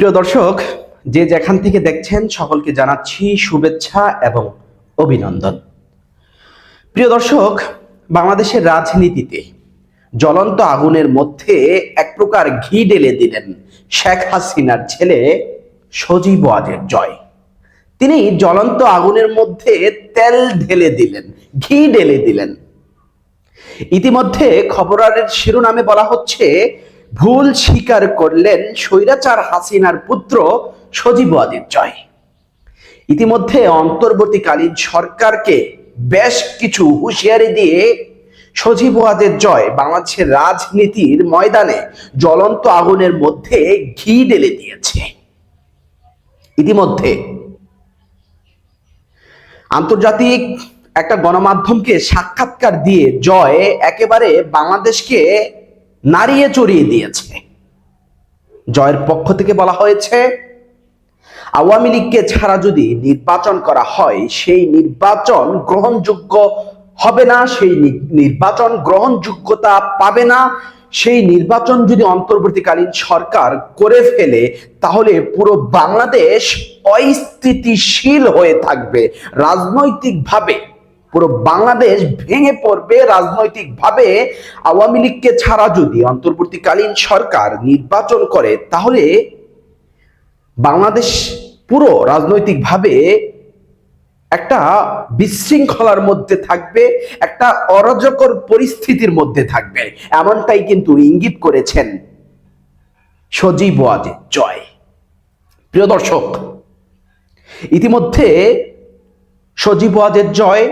প্রিয় দর্শক, যে যেখান থেকে দেখছেন সকলকে জানাচ্ছি শুভেচ্ছা এবং অভিনন্দন। প্রিয় দর্শক, বাংলাদেশের রাজনীতিতে জ্বলন্ত আগুনের মধ্যে এক প্রকার ঘি ঢেলে দিলেন শেখ হাসিনার ছেলে সজীব ওয়াজের জয়। তিনি জ্বলন্ত আগুনের মধ্যে তেল ঢেলে দিলেন, ঘি ঢেলে দিলেন। ইতিমধ্যে খবরের শিরোনামে বলা হচ্ছে ভুল স্বীকার করলেন স্বৈরাচার হাসিনার পুত্র সজীব জয়। ইতিমধ্যে অন্তর্বর্তীকালীন সরকারকে বেশ কিছু হুঁশিয়ারি দিয়ে সজীব ওয়াজের জয় বাংলাদেশের রাজনীতির ময়দানে জ্বলন্ত আগুনের মধ্যে ঘি ঢেলে দিয়েছে। ইতিমধ্যে আন্তর্জাতিক একটা গণমাধ্যমকে সাক্ষাৎকার দিয়ে জয় একেবারে বাংলাদেশকে নাড়িয়ে চড়িয়ে দিয়েছে। জয়ের পক্ষ থেকে বলা হয়েছে, আওয়ামী লীগকে ছাড়া যদি নির্বাচন করা হয়, সেই নির্বাচন গ্রহণযোগ্য হবে না, সেই নির্বাচন গ্রহণযোগ্যতা পাবে না। সেই নির্বাচন যদি অন্তর্বর্তীকালীন সরকার করে ফেলে, তাহলে পুরো বাংলাদেশ অস্থিতিশীল হয়ে থাকবে। রাজনৈতিকভাবে পুরো বাংলাদেশ ভেঙে পড়বে রাজনৈতিকভাবে আওয়ামী লীগকে ছাড়া যদি অন্তর্বর্তীকালীন সরকার নির্বাচন করে, তাহলে বাংলাদেশ পুরো রাজনৈতিকভাবে একটা বিশৃঙ্খলার মধ্যে থাকবে, একটা অরাজকর পরিস্থিতির মধ্যে থাকবে। এমনটাই কিন্তু ইঙ্গিত করেছেন সজীব ওয়াজেদ। জয়। প্রিয় দর্শক, ইতিমধ্যে সজীব ওয়াজেদ জয়।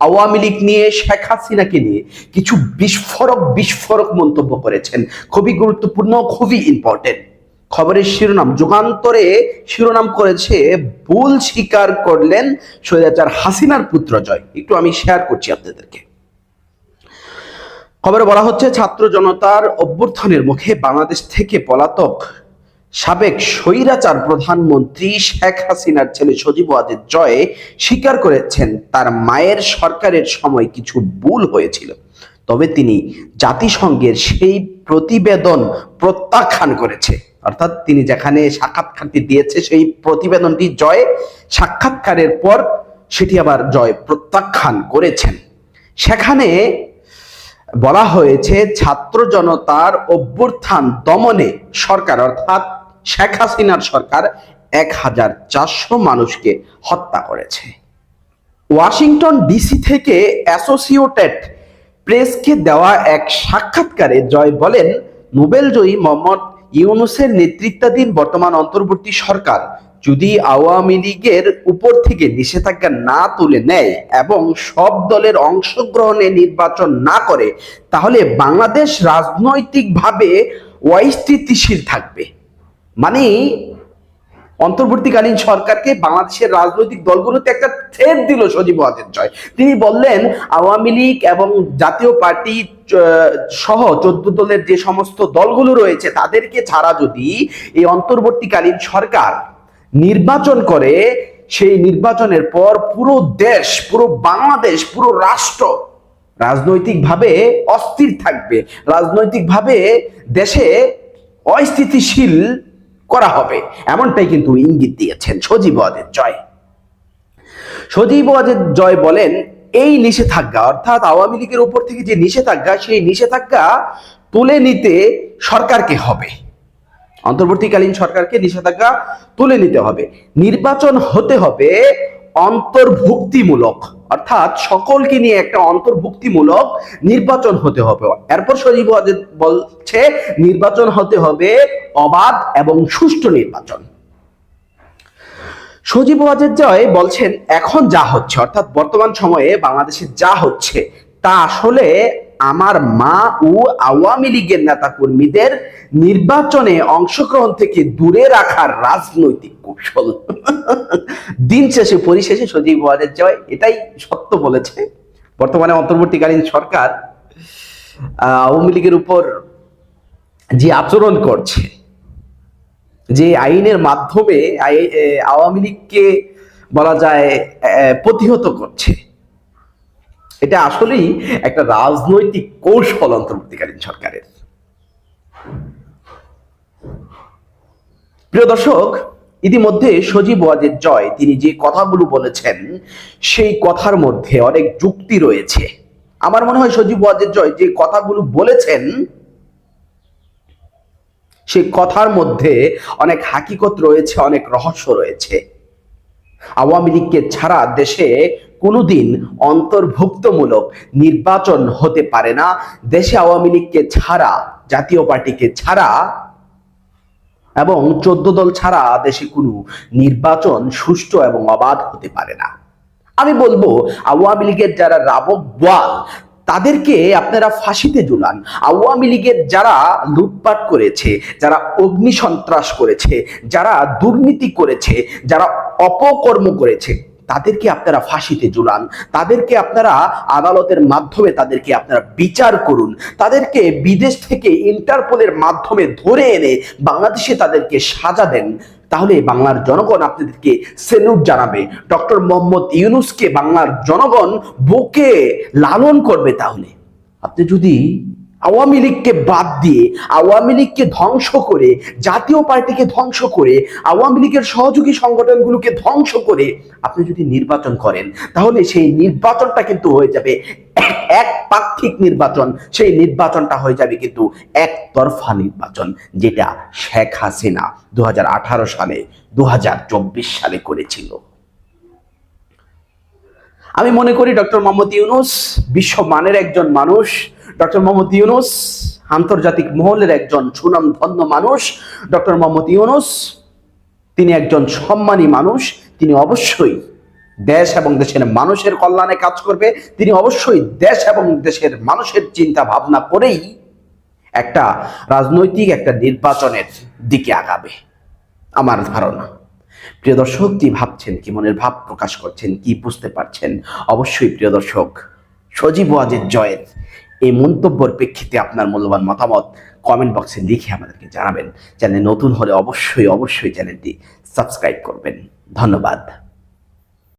আওয়ামী লীগ নিয়ে, শেখ হাসিনাকে নিয়ে কিছু বিস্ফোরক বিস্ফোরক মন্তব্য করেছেন। খুবই গুরুত্বপূর্ণ, খুবই ইম্পর্টেন্ট খবরের শিরোনাম, যুগান্তরে শিরোনাম করেছে, ভুল স্বীকার করলেন সৈরাচার হাসিনার পুত্র জয়। একটু আমি শেয়ার করছি আপনাদেরকে। খবরে বলা হচ্ছে, ছাত্র জনতার অভ্যর্থনের মুখে বাংলাদেশ থেকে পলাতক সাবেক স্বৈরাচার প্রধানমন্ত্রী শেখ হাসিনার ছেলে সজীব ওয়াজেদ জয় স্বীকার করেছেন তার মায়ের সরকারের সময় কিছু ভুল হয়েছিল। তবে তিনি জাতিসংঘের সেই প্রতিবেদন প্রত্যাখ্যান করেছে। অর্থাৎ তিনি যেখানে সাক্ষাৎকারটি দিয়েছে, সেই প্রতিবেদনটি জয় সাক্ষাৎকারের পর সেটি আবার জয় প্রত্যাখ্যান করেছেন। সেখানে বলা হয়েছে, ছাত্র জনতার অভ্যুত্থান দমনে সরকার, অর্থাৎ শেখ হাসিনার সরকার এক হাজার চারশো মানুষকে হত্যা করেছে। ওয়াশিংটন ডিসি থেকে অ্যাসোসিয়েটেড প্রেসকে দেওয়া এক সাক্ষাৎকারে জয় বলেন, নোবেলজয়ী মোহাম্মদ ইউনুসের নেতৃত্বাধীন বর্তমান অন্তর্বর্তী সরকার যদি আওয়ামী লীগের উপর থেকে নিষেধাজ্ঞা না তুলে নেয় এবং সব দলের অংশগ্রহণে নির্বাচন না করে, তাহলে বাংলাদেশ রাজনৈতিকভাবে অস্থিতিশীল থাকবে। মানে অন্তর্বর্তীকালীন সরকারকে বাংলাদেশের রাজনৈতিক দলগুলোতে একটা থ্রেট দিল সজীব ওয়াজেদ জয়। তিনি বললেন, আওয়ামী লীগ এবং জাতীয় পার্টি সহ চোদ্দ দলের যে সমস্ত দলগুলো রয়েছে, তাদেরকে ছাড়া যদি এই অন্তর্বর্তীকালীন সরকার নির্বাচন করে, সেই নির্বাচনের পর পুরো দেশ, পুরো বাংলাদেশ, পুরো রাষ্ট্র রাজনৈতিকভাবে অস্থির থাকবে। রাজনৈতিকভাবে দেশে অস্থিতিশীল করা হবে, এমনটাই কিন্তু ইঙ্গিত দিয়েছেন সজীব ওয়াজেদ জয়। সজীব ওয়াজেদ জয় বলেন, এই নিষেধাজ্ঞা, অর্থাৎ আওয়ামী লীগের উপর থেকে যে নিষেধাজ্ঞা, সেই নিষেধাজ্ঞা তুলে নিতে সরকারকে হবে। অন্তর্বর্তীকালীন সরকারকে নিষেধাজ্ঞা তুলে নিতে হবে। নির্বাচন হতে হবে অন্তর্ভুক্তিমূলক। অর্থাৎ সকলকে নিয়ে একটা অন্তর্ভুক্তিমূলক নির্বাচন হতে হবে। এরপর সজীব বলছে, নির্বাচন হতে হবে অবাধ এবং সুষ্ঠু নির্বাচন। সজীব ওয়াজেদ জয় বলছেন, এখন যা হচ্ছে, অর্থাৎ বর্তমান সময়ে বাংলাদেশে যা হচ্ছে, তা আসলে আমার মা ও আওয়ামী লীগের নেতা কর্মীদের নির্বাচনে অংশগ্রহণ থেকে দূরে রাখার রাজনৈতিক কৌশল। দিন শেষে পরিশেষে সজীব ওয়াজেদ জয়, এটাই সত্য বলেছে। বর্তমানে অন্তর্বর্তীকালীন সরকার আওয়ামী লীগের উপর যে আচরণ করছে, যে আইনের মাধ্যমে আওয়ামী লীগকে বলা যায় প্রতিহত করছে। এটা আসলেই একটা রাজনৈতিক কৌশল অন্তর্বর্তীকালীন সরকারের। প্রিয় দর্শক, ইতিমধ্যে সজীব ওয়াজেদ জয় তিনি যে কথাগুলো বলেছেন, সেই কথার মধ্যে অনেক যুক্তি রয়েছে। আমার মনে হয় সজীব ওয়াজেদ জয় যে কথাগুলো বলেছেন সেই কথার মধ্যে অনেক হাকিকত রয়েছে, অনেক রহস্য রয়েছে। আওয়ামী লীগকে ছাড়া দেশে কোনোদিন অন্তর্ভুক্তমূলক নির্বাচন হতে পারে না। দেশে আওয়ামী লীগকে ছাড়া, জাতীয় পার্টিকে ছাড়া এবং চোদ্দ দল ছাড়া দেশে কোনো নির্বাচন সুষ্ঠু এবং অবাধ হতে পারে না। আমি বলব, আওয়ামী লীগের যারা রাবক বল তাদেরকে আপনারা ফাঁসিতে ঝুলান আওয়ামী লীগের যারা লুটপাট করেছে, যারা অগ্নি সন্ত্রাস করেছে, যারা দুর্নীতি করেছে, যারা অপকর্ম করেছে, তাদেরকে আপনারা ফাঁসিতে জুলান তাদেরকে আপনারা আদালতের মাধ্যমে তাদেরকে আপনারা বিচার করুন। তাদেরকে বিদেশ থেকে ইন্টারপোলের মাধ্যমে ধরে এনে বাংলাদেশে তাদেরকে সাজা দেন। তাহলে বাংলার জনগণ আপনাদেরকে সেলুট জানাবে। ডক্টর মোহাম্মদ ইউনুসকে বাংলার জনগণ বুকে লালন করবে তাহলে। আপনি যদি আওয়ামী লীগকে বাদ দিয়ে, আওয়ামী লীগকে ধ্বংস করে, জাতীয় পার্টিকে ধ্বংস করে, আওয়ামী লীগের সহযোগী সংগঠনগুলোকে ধ্বংস করে আপনি যদি নির্বাচন করেন, তাহলে সেই নির্বাচনটা কিন্তু হয়ে যাবে এক পাক্ষিক নির্বাচন। সেই নির্বাচনটা হয়ে যাবে কিন্তু একতরফা নির্বাচন, যেটা শেখ হাসিনা দু হাজার আঠারো সালে দু হাজার চব্বিশ সালে করেছিল। আমি মনে করি ডক্টর মোহাম্মদ ইউনুস বিশ্বমানের একজন মানুষ। ডক্টর মোহাম্মদ ইউনুস, আন্তর্জাতিক মহলের একজন সুনাম ধন্য মানুষ। ডক্টর মোহাম্মদ ইউনুস, তিনি একজন সম্মানী মানুষ। তিনি অবশ্যই দেশ এবং দেশের মানুষের কল্যাণে কাজ করবে। তিনি অবশ্যই দেশ এবং দেশের মানুষের চিন্তা ভাবনা করেই একটা রাজনৈতিক, একটা নির্বাচনের দিকে আগাবে। আমার ধারণা, প্রিয় দর্শক, কি ভাবছেন, কি মনের ভাব প্রকাশ করছেন, কি বুঝতে পারছেন? অবশ্যই প্রিয় দর্শক, সজীব ওয়াজের জয়ের এই মন্তব্যের প্রেক্ষিতে আপনার মূল্যবান মতামত কমেন্ট বক্সে লিখে আমাদেরকে জানাবেন। চ্যানেল নতুন হলে অবশ্যই অবশ্যই চ্যানেলটি সাবস্ক্রাইব করবেন। ধন্যবাদ।